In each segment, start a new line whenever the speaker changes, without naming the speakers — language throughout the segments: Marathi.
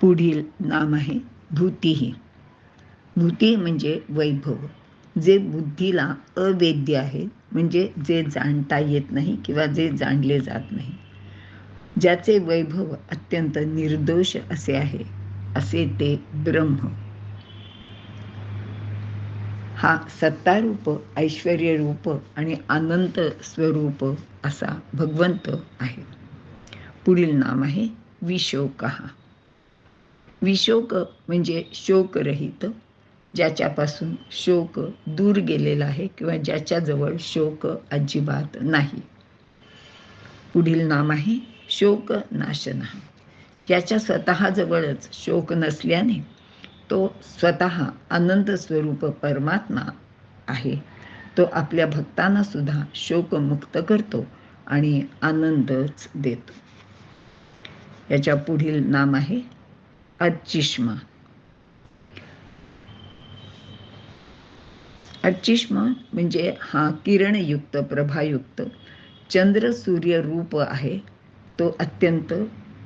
पुढील नाम आहे भूतीही. भूती म्हणजे वैभव. जे बुद्धीला अवेद्य आहे म्हणजे जे जाणता येत नाही किंवा जे जाणले जात नाही. ज्याचे वैभव अत्यंत निर्दोष असे आहे असे ते ब्रह्म. हा सत्तारूप ऐश्वर रूप आणि अनंत स्वरूप असा भगवंत आहे. पुढील नाम आहे विशोकहा विशोक म्हणजे शोकरहित ज्याच्यापासून शोक दूर गेलेला आहे किंवा ज्याच्याजवळ शोक अजिबात नाही. पुढील नाम आहे शोक नाशना ज्याच्या स्वतःजवळच शोक नसल्याने तो स्वतः आनंद स्वरूप परमात्मा आहे. तो आपल्या भक्तांना सुद्धा शोकमुक्त करतो आणि आनंदच देतो. याच्या पुढील नाम आहे अचिष्मा. अचिष्मा म्हणजे हा किरणयुक्त प्रभायुक्त चंद्र सूर्य रूप आहे. तो अत्यंत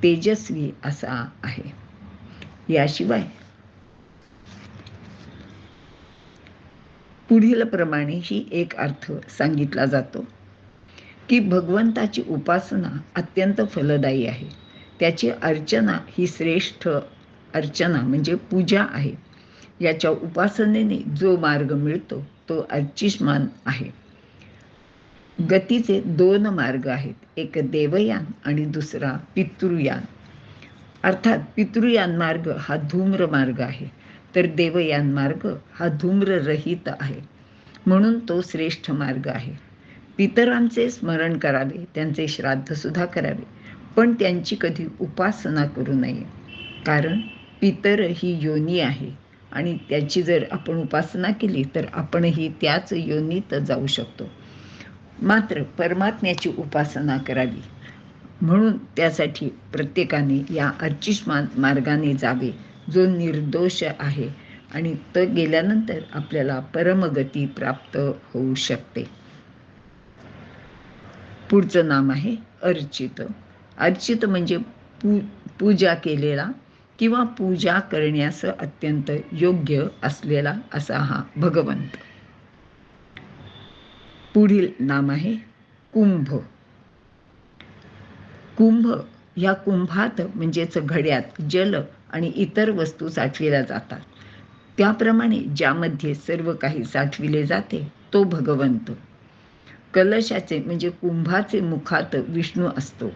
तेजस्वी असा आहे. याशिवाय पुढील प्रमाणे ही एक अर्थ सांगितला जातो की भगवंताची उपासना अत्यंत फलदायी आहे. त्याची अर्चना ही श्रेष्ठ अर्चना म्हणजे पूजा आहे. याच्या उपासनेने जो मार्ग मिळतो तो अर्चिष्मान आहे. गतीचे दोन मार्ग आहेत. एक देवयान आणि दुसरा पितृयान. अर्थात पितृयान मार्ग हा धूम्र मार्ग आहे तर देवयान मार्ग हा धूम्ररहित आहे. म्हणून तो श्रेष्ठ मार्ग आहे. पितरांचे स्मरण करावे त्यांचे श्राद्ध सुद्धा करावे पण त्यांची कधी उपासना करू नये. कारण पितर ही योनी आहे. आणि त्याची जर आपण उपासना केली तर आपणही त्याच योनीत जाऊ शकतो. मात्र परमात्म्याची उपासना करावी. म्हणून त्यासाठी प्रत्येकाने या अर्चिष्मान मार्गाने जावे जो निर्दोष आहे. आणि तो गेल्यानंतर आपल्याला परमगती प्राप्त होऊ शकते. पुढचं नाम आहे अर्चित. अर्चित म्हणजे पू पूजा केलेला किंवा पूजा करण्यास अत्यंत योग्य असलेला असा हा भगवंत. पुढील नाम आहे कुंभ. कुंभ या कुंभात म्हणजेच घड्यात जल आणि इतर वस्तू साठविल्या जातात. त्याप्रमाणे ज्यामध्ये सर्व काही साठविले जाते तो भगवंत. कलशाचे म्हणजे कुंभाचे मुखात विष्णू असतो.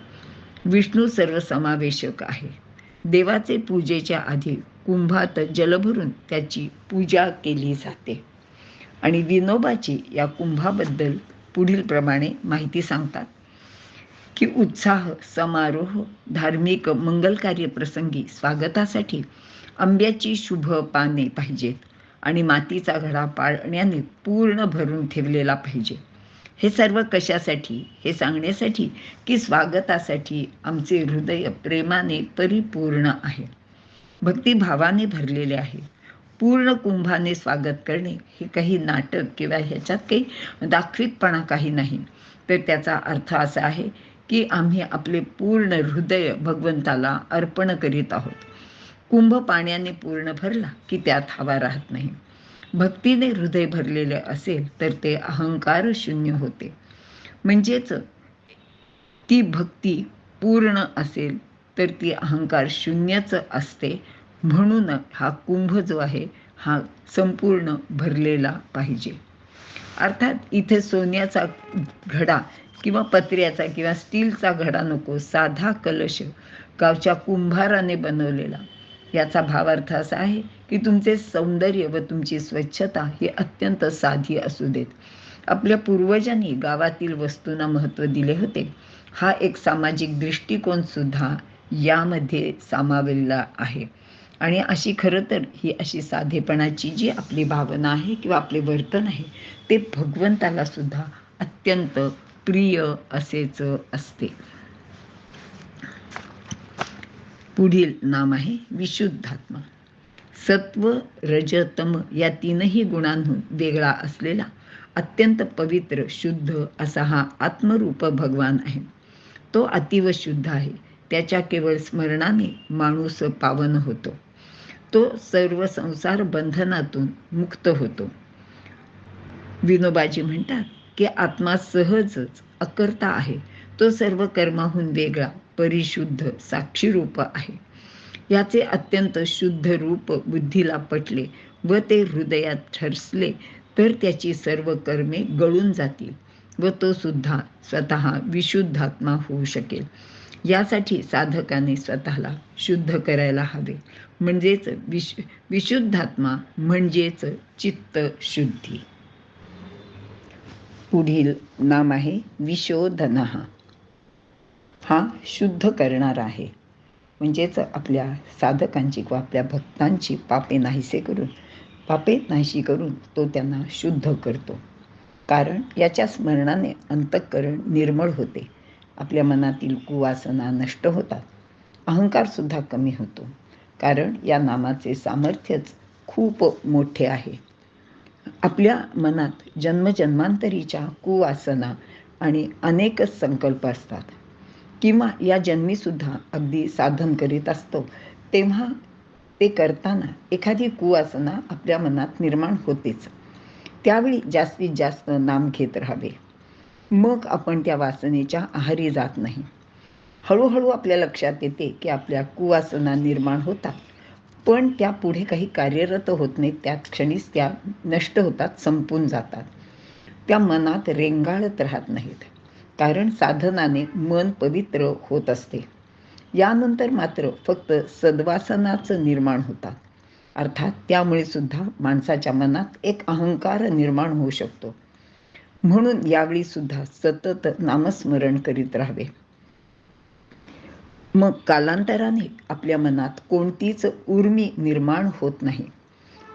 विष्णू सर्वसमावेशक आहे. देवाचे पूजेच्या आधी कुंभात जल भरून त्याची पूजा केली जाते. आणि विनोबाची या कुंभाबद्दल पुढील प्रमाणे माहिती सांगतात. की उत्साह समारोह धार्मिक मंगलकार्य प्रसंगी स्वागतासाठी आंब्याची शुभ पाने पाहिजेत आणि मातीचा घडा पाळण्याने पूर्ण भरून ठेवलेला पाहिजे. हे सर्व कशासाठी? हे सांगण्यासाठी की स्वागतासाठी आमचे हृदय प्रेमाने परिपूर्ण आहे. भक्तिभावाने भरलेले आहे. पूर्ण कुंभाने स्वागत करणे हे काही नाटक किंवा ह्याच्यात काही दाखवितपणा काही नाही. तर त्याचा अर्थ असा आहे की आम्ही आपले पूर्ण हृदय भगवंताला अर्पण करीत आहोत. कुंभ पाण्याने पूर्ण भरला की त्यात हवा राहत नाही. भक्तीने हृदय भरलेले असेल तर ते अहंकार शून्य होते. म्हणजेच ती भक्ती पूर्ण असेल तर ती अहंकार शून्यच असते. म्हणून हा कुंभ जो आहे हा संपूर्ण भरलेला पाहिजे. अर्थात इथे सोन्याचा घडा किंवा पत्र्याचा किंवा स्टीलचा घडा नको साधा कलश गावच्या कुंभाराने बनवलेला. याचा भावार्थ असा आहे की तुमचे सौंदर्य व तुमची स्वच्छता ही अत्यंत साधी असू देत. आपल्या पूर्वजांनी गावातील वस्तूंना महत्त्व दिले होते. हा एक सामाजिक दृष्टिकोन सुद्धा यामध्ये सामावलेला आहे. आणि अशी खरं तर ही अशी साधेपणाची जी आपली भावना आहे किंवा आपले वर्तन आहे ते भगवंताला सुद्धा अत्यंत प्रिय असेच असते. पुढील नाम आहे विशुद्धात्मा. सत्व रजतम या तीनही गुणांहून वेगळा असलेला अत्यंत पवित्र शुद्ध असा हा आत्मरूप भगवान आहे. तो अतिव शुद्ध आहे. त्याच्या केवळ स्मरणाने माणूस पावन होतो. तो सर्व संसार बंधनातून मुक्त होतो. विनोबाजी म्हणतात की आत्मा सहजच अकर्ता आहे. तो सर्व कर्माहून वेगळा परिशुद्ध साक्षीरूप आहे. याचे अत्यंत शुद्ध रूप बुद्धीला पटले व ते हृदयात ठरसले तर त्याची सर्व कर्मे गळून जातील व तो सुद्धा स्वतः विशुद्धात्मा होऊ शकेल. यासाठी साधकाने स्वतःला शुद्ध करायला हवे. म्हणजेच विश विशुद्धात्मा म्हणजेच चित्त शुद्धी. पुढील नाम आहे विशोधन. हा शुद्ध करणारा आहे. म्हणजेच आपल्या साधकांची किंवा आपल्या भक्तांची पापे नाहीसे करून पापे नाहीशी करून तो त्यांना शुद्ध करतो. कारण याच्या स्मरणाने अंतःकरण निर्मळ होते. आपल्या मनातील कुवासना नष्ट होतात. अहंकारसुद्धा कमी होतो. कारण या नामाचे सामर्थ्यच खूप मोठे आहे. आपल्या मनात जन्मजन्मांतरीच्या कुवासना आणि अनेकच संकल्प असतात. किंवा या जन्मीसुद्धा अगदी साधन करीत असतो तेव्हा ते करताना एखादी कुवासना आपल्या मनात निर्माण होतेच. त्यावेळी जास्तीत जास्त नाम घेत राहावे. मग आपण त्या वासनेच्या आहारी जात नाही. हळूहळू आपल्या लक्षात येते की आपल्या कुवासना निर्माण होतात पण त्या पुढे काही कार्यरत होत नाहीत त्या क्षणीच त्या नष्ट होतात संपून जातात. त्या मनात रेंगाळत राहत नाहीत. कारण साधनाने मन पवित्र होत असते. यानंतर मात्र फक्त सद्वासनाचं निर्माण होतात. अर्थात त्यामुळे सुद्धा माणसाच्या मनात एक अहंकार निर्माण होऊ शकतो. म्हणून यावेळी सुद्धा सतत नामस्मरण करीत राहावे. मग कालांतराने आपल्या मनात कोणतीच उर्मी निर्माण होत नाही.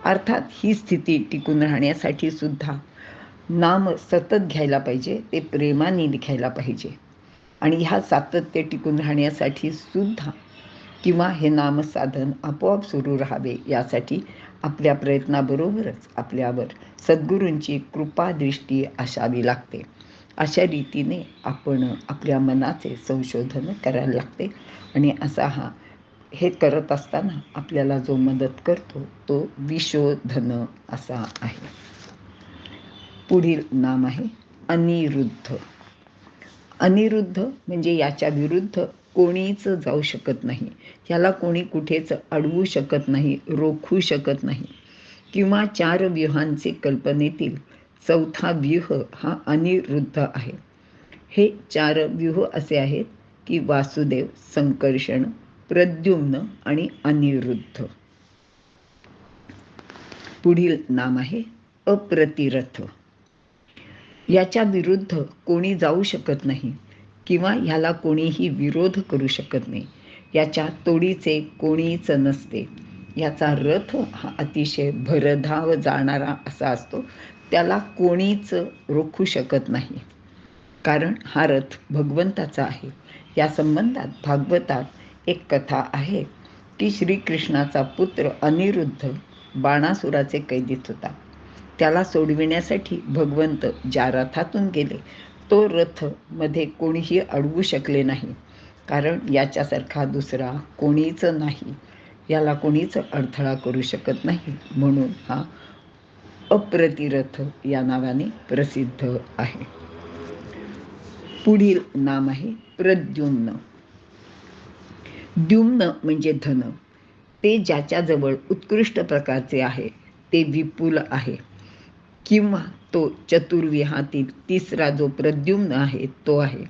अर्थात ही स्थिती टिकून राहण्यासाठी सुद्धा नाम सतत घ्यायला पाहिजे ते प्रेमाने लिखायला पाहिजे. आणि ह्या सातत्य टिकून राहण्यासाठी सुद्धा किंवा हे नामसाधन आपोआप सुरू राहावे यासाठी आपल्या प्रयत्नाबरोबरच आपल्यावर सद्गुरूंची कृपादृष्टी असावी लागते. अशा रीतीने आपण आपल्या मनाचे संशोधन करायला लागते. आणि असा हा हे करत असताना आपल्याला जो मदत करतो तो विशोधन असा आहे. पुढील नाम आहे अनिरुद्ध. अनिरुद्ध म्हणजे याच्या विरुद्ध कोणीच जाऊ शकत नाही. याला कोणी कुठेच अडवू शकत नाही रोखू शकत नाही. किंवा चार व्यूहांचे कल्पनेतील चौथा व्यूह हा अनिरुद्ध आहे. हे चार व्यूह असे आहेत की वासुदेव संकर्षण प्रद्युम्न आणि अनिरुद्ध. पुढील नाम आहे अप्रतिरथ. याच्या विरुद्ध कोणी जाऊ शकत नाही किंवा ह्याला कोणीही विरोध करू शकत नाही. याच्या तोडीचे कोणीच नसते. याचा रथ हा अतिशय भरधाव जाणारा असा असतो. त्याला कोणीच रोखू शकत नाही. कारण हा रथ भगवंताचा आहे. या संबंधात भागवतात एक कथा आहे की श्रीकृष्णाचा पुत्र अनिरुद्ध बाणासुराचे कैदीत होता. त्याला सोडविण्यासाठी भगवंत ज्या रथातून गेले. तो रथमध्ये कोणीही अडवू शकले नाही. कारण याच्यासारखा दुसरा कोणीच नाही. याला कोणीच अडथळा करू शकत नाही. म्हणून हा अप्रतिरथ या नावाने प्रसिद्ध आहे. पुढील नाम आहे प्रद्युम्न. द्युम्न म्हणजे धन. ते ज्याच्याजवळ उत्कृष्ट प्रकारचे आहे ते विपुल आहे. किंवा तो चतुर्विहातील तिसरा जो प्रद्युम्न आहे तो आहे.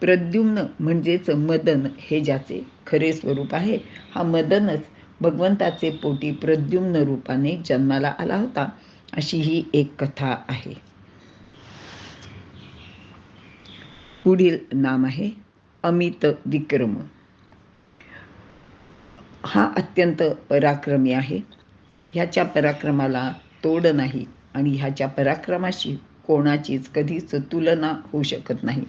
प्रद्युम्न म्हणजेच मदन हे ज्याचे खरे स्वरूप आहे. हा मदनच भगवंताचे पोटी प्रद्युम्न रूपाने जन्माला आला होता. अशी ही एक कथा आहे. पुढील नाम आहे अमित विक्रम. हा अत्यंत पराक्रमी आहे. ह्याच्या पराक्रमाला तोड नाही. आणि ह्याच्या पराक्रमाशी कोणाचीच कधीच तुलना होऊ शकत नाही.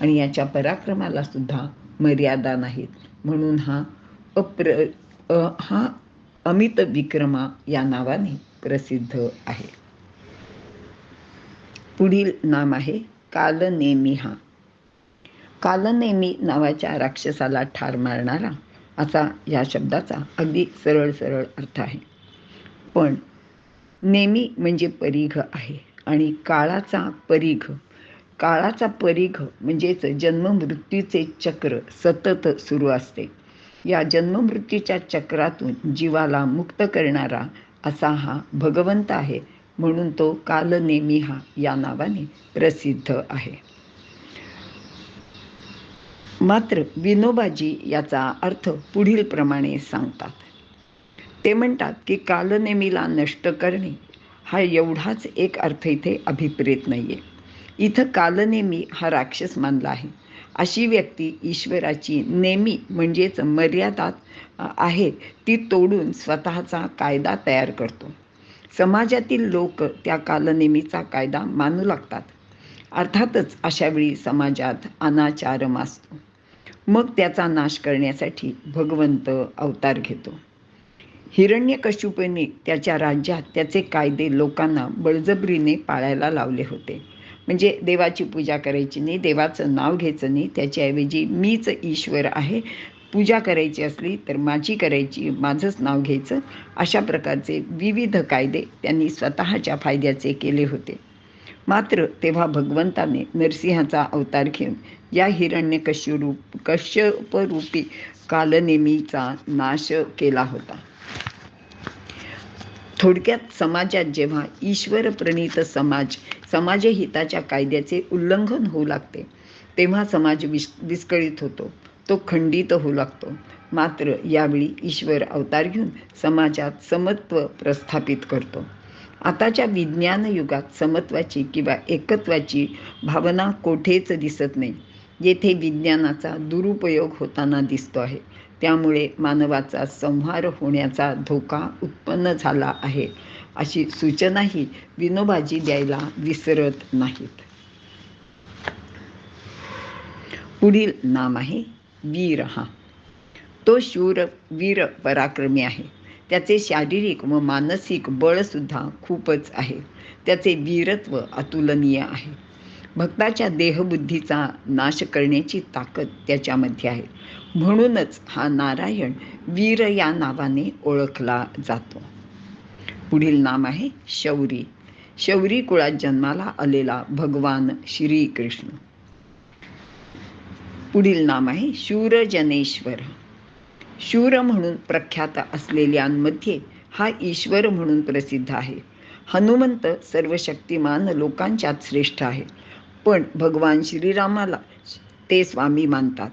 आणि याच्या पराक्रमाला सुद्धा मर्यादा नाहीत. म्हणून हा अप्र हा अमित विक्रमा या नावाने प्रसिद्ध आहे. पुढील नाम आहे कालनेमी हा. कालनेमी नावाच्या राक्षसाला ठार मारणारा असा या शब्दाचा अगदी सरळ सरळ अर्थ आहे. पण नेमी म्हणजे परीघ आहे आणि काळाचा परीघ. काळाचा परीघ म्हणजेच जन्ममृत्यूचे चक्र सतत सुरू असते. या जन्ममृत्यूच्या चक्रातून जीवाला मुक्त करणारा असा हा भगवंत आहे म्हणून तो कालनेमी हा या नावाने प्रसिद्ध आहे. मात्र विनोबाजी याचा अर्थ पुढील प्रमाणे सांगतात. ते म्हणतात की कालनेमीला नष्ट करणे हा एवढाच एक अर्थ इथे अभिप्रेत नाही आहे इथं कालनेमी हा राक्षस मानला आहे. अशी व्यक्ती ईश्वराची नेमी म्हणजेच मर्यादात आहे ती तोडून स्वतःचा कायदा तयार करतो. समाजातील लोक त्या कालनेमीचा कायदा मानू लागतात. अर्थातच अशावेळी समाजात अनाचार मासतो. मग त्याचा नाश करण्यासाठी भगवंत अवतार घेतो. हिरण्यकश्यपूने त्याच्या राज्यात त्याचे कायदे लोकांना बळजबरीने पाळायला लावले होते. म्हणजे देवाची पूजा करायची नाही देवाचं नाव घ्यायचं नाही त्याच्याऐवजी मीच ईश्वर आहे पूजा करायची असली तर माझी करायची माझंच नाव घ्यायचं अशा प्रकारचे विविध कायदे त्यांनी स्वतःच्या फायद्याचे केले होते. मात्र तेव्हा भगवंताने नरसिंहाचा अवतार घेऊन या हिरण्य कश्यरूप कश्यपरूपी कालनेमीचा नाश केला होता. थोडक्यात समाजात जेव्हा ईश्वर प्रणीत समाज समाजहिताच्या कायद्याचे उल्लंघन होऊ लागते तेव्हा समाज विस विस्कळीत होतो. तो खंडित होऊ लागतो. मात्र यावेळी ईश्वर अवतार घेऊन समाजात समत्व प्रस्थापित करतो. आताच्या विज्ञान युगात समत्वाची किंवा एकत्वाची भावना कोठेच दिसत नाही. येथे विज्ञानाचा दुरुपयोग होताना दिसतो आहे. त्यामुळे मानवाचा संहार होण्याचा धोका उत्पन्न झाला आहे. अशी सूचनाही विनोबाजी द्यायला विसरत नाहीत. पुढील नाम आहे वीर हा. तो शूर वीर पराक्रमी आहे. त्याचे शारीरिक व मानसिक बळसुद्धा खूपच आहे. त्याचे वीरत्व अतुलनीय आहे. भक्ताच्या देहबुद्धीचा नाश करण्याची ताकद त्याच्यामध्ये आहे. म्हणूनच हा नारायण वीर या नावाने ओळखला जातो. पुढील नाम आहे शौरी. शौरी कुळात जन्माला आलेला भगवान श्रीकृष्ण. पुढील नाम आहे शूरजनेश्वर. शूर म्हणून प्रख्यात असलेल्यांमध्ये हा ईश्वर म्हणून प्रसिद्ध आहे. हनुमंत सर्व शक्तिमान लोकांच्यात श्रेष्ठ आहे. पण भगवान श्रीरामाला ते स्वामी मानतात.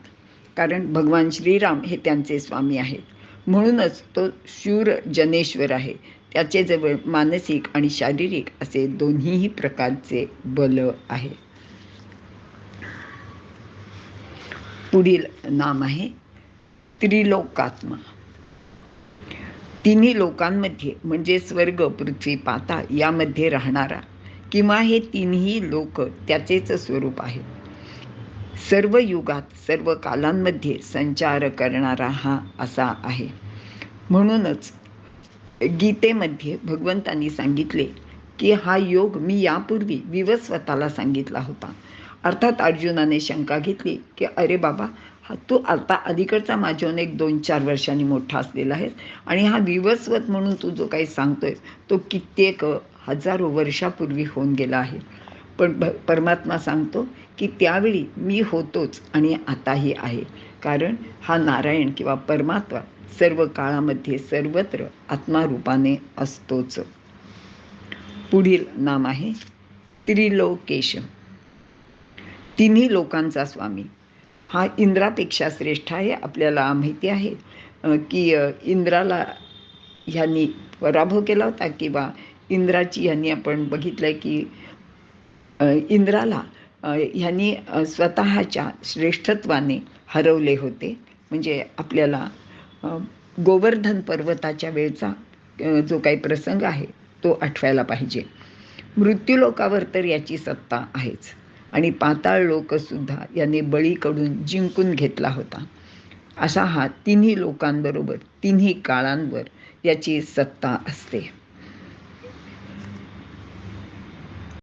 कारण भगवान श्रीराम हे त्यांचे स्वामी आहेत. म्हणूनच तो शूर जनेश्वर आहे. त्याचेजवळ मानसिक आणि शारीरिक असे दोन्हीही प्रकारचे बल आहे. पुढील नाम आहे त्रिलोकात्मा. तिन्ही लोकांमध्ये म्हणजे स्वर्ग पृथ्वी पाता यामध्ये राहणारा किंवा हे तिन्ही लोक त्याचेच स्वरूप आहे सर्व युगात सर्व कालांमध्ये संचार करणारा हा असा आहे. म्हणूनच गीतेमध्ये भगवंतांनी सांगितले की हा योग मी यापूर्वी विवस्वताला सांगितला होता. अर्थात अर्जुनाने शंका घेतली की अरे बाबा हा तू आता अलीकडचा माझ्याहून एक दोन चार वर्षांनी मोठा असलेला आहेस आणि हा विवस्वत म्हणून तू जो काही सांगतोय तो कित्येक हजारो वर्षापूर्वी होऊन गेला आहे. पण परमात्मा सांगतो की त्यावेळी मी होतोच आणि आताही आहे. कारण हा नारायण किंवा परमात्मा सर्व काळामध्ये सर्वत्र आत्मारूपाने असतोच. पुढील नाम आहे त्रिलोकेश तिन्ही लोकांचा स्वामी. हा इंद्रापेक्षा श्रेष्ठ आहे आपल्याला माहिती आहे की इंद्राला ह्यांनी पराभव केला होता किंवा इंद्राची ह्यांनी आपण बघितलं की इंद्राला ह्यांनी स्वतःच्या श्रेष्ठत्वाने हरवले होते. म्हणजे आपल्याला गोवर्धन पर्वताच्या वेळचा जो काही प्रसंग आहे तो आठवायला पाहिजे. मृत्यूलोकावर तर याची सत्ता आहेच. आणि पाताळ लोकसुद्धा याने बळीकडून जिंकून घेतला होता. असा हा तिन्ही लोकांबरोबर तिन्ही काळांवर याची सत्ता असते.